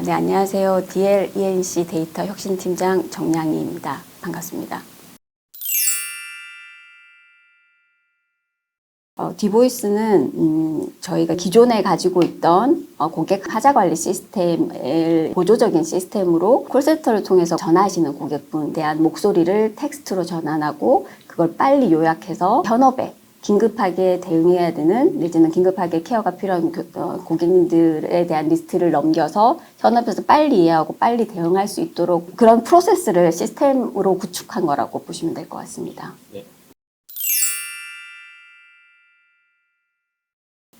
아, 네, 안녕하세요. DL ENC 데이터 혁신팀장 정량희입니다. 반갑습니다. 어, 디보이스는 음, 저희가 기존에 가지고 있던 어, 고객 하자 관리 시스템을 보조적인 시스템으로 콜센터를 통해서 전화하시는 고객분에 대한 목소리를 텍스트로 전환하고 그걸 빨리 요약해서 현업에 긴급하게 대응해야 되는 내지는 긴급하게 케어가 필요한 그, 어, 고객님들에 대한 리스트를 넘겨서 현업에서 빨리 이해하고 빨리 대응할 수 있도록 그런 프로세스를 시스템으로 구축한 거라고 보시면 될 것 같습니다. 네.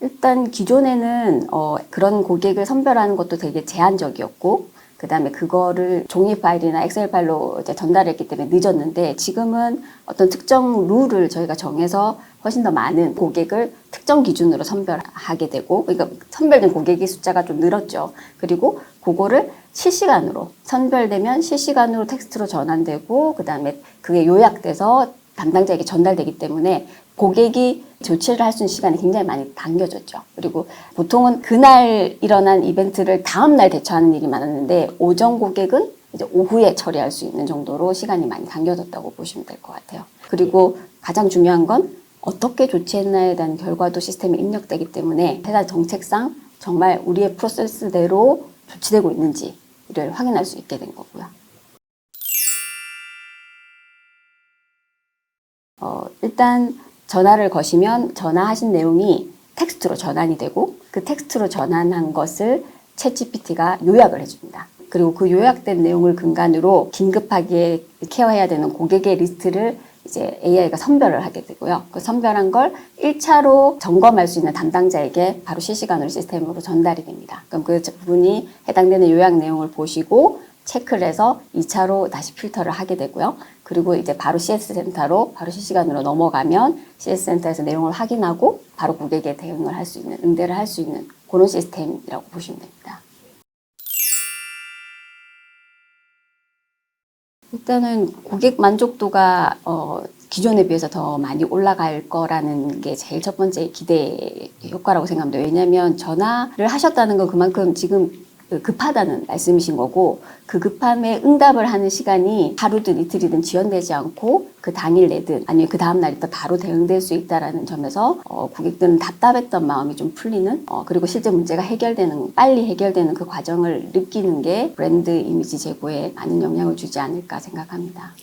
일단 기존에는 어, 그런 고객을 선별하는 것도 되게 제한적이었고 그 다음에 그거를 종이 파일이나 엑셀 파일로 전달했기 때문에 늦었는데 지금은 어떤 특정 룰을 저희가 정해서 훨씬 더 많은 고객을 특정 기준으로 선별하게 되고 그러니까 선별된 고객의 숫자가 좀 늘었죠. 그리고 그거를 실시간으로 선별되면 실시간으로 텍스트로 전환되고 그 다음에 그게 요약돼서 담당자에게 전달되기 때문에 고객이 조치를 할 수 있는 시간이 굉장히 많이 당겨졌죠. 그리고 보통은 그날 일어난 이벤트를 다음날 대처하는 일이 많았는데 오전 고객은 이제 오후에 처리할 수 있는 정도로 시간이 많이 당겨졌다고 보시면 될 것 같아요. 그리고 가장 중요한 건 어떻게 조치했나에 대한 결과도 시스템에 입력되기 때문에 회사 정책상 정말 우리의 프로세스대로 조치되고 있는지를 확인할 수 있게 된 거고요. 어, 일단 전화를 거시면 전화하신 내용이 텍스트로 전환이 되고 그 텍스트로 전환한 것을 챗GPT가 요약을 해줍니다. 그리고 그 요약된 내용을 근간으로 긴급하게 케어해야 되는 고객의 리스트를 이제 AI가 선별을 하게 되고요. 그 선별한 걸 1차로 점검할 수 있는 담당자에게 바로 실시간으로 시스템으로 전달이 됩니다. 그럼 그 부분이 해당되는 요약 내용을 보시고 체크를 해서 2차로 다시 필터를 하게 되고요. 그리고 이제 바로 CS 센터로 바로 실시간으로 넘어가면 CS 센터에서 내용을 확인하고 바로 고객에 대응을 할 수 있는 응대를 할 수 있는 그런 시스템이라고 보시면 됩니다. 일단은 고객 만족도가 어, 기존에 비해서 더 많이 올라갈 거라는 게 제일 첫 번째 기대 효과라고 생각합니다. 왜냐하면 전화를 하셨다는 건 그만큼 지금 그 급하다는 말씀이신 거고 그 급함에 응답을 하는 시간이 하루든 이틀이든 지연되지 않고 그 당일 내든 아니면 그 다음 날이든 바로 대응될 수 있다라는 점에서 어, 고객들은 답답했던 마음이 좀 풀리는 어, 그리고 실제 문제가 해결되는 빨리 해결되는 그 과정을 느끼는 게 브랜드 이미지 제고에 많은 영향을 주지 않을까 생각합니다.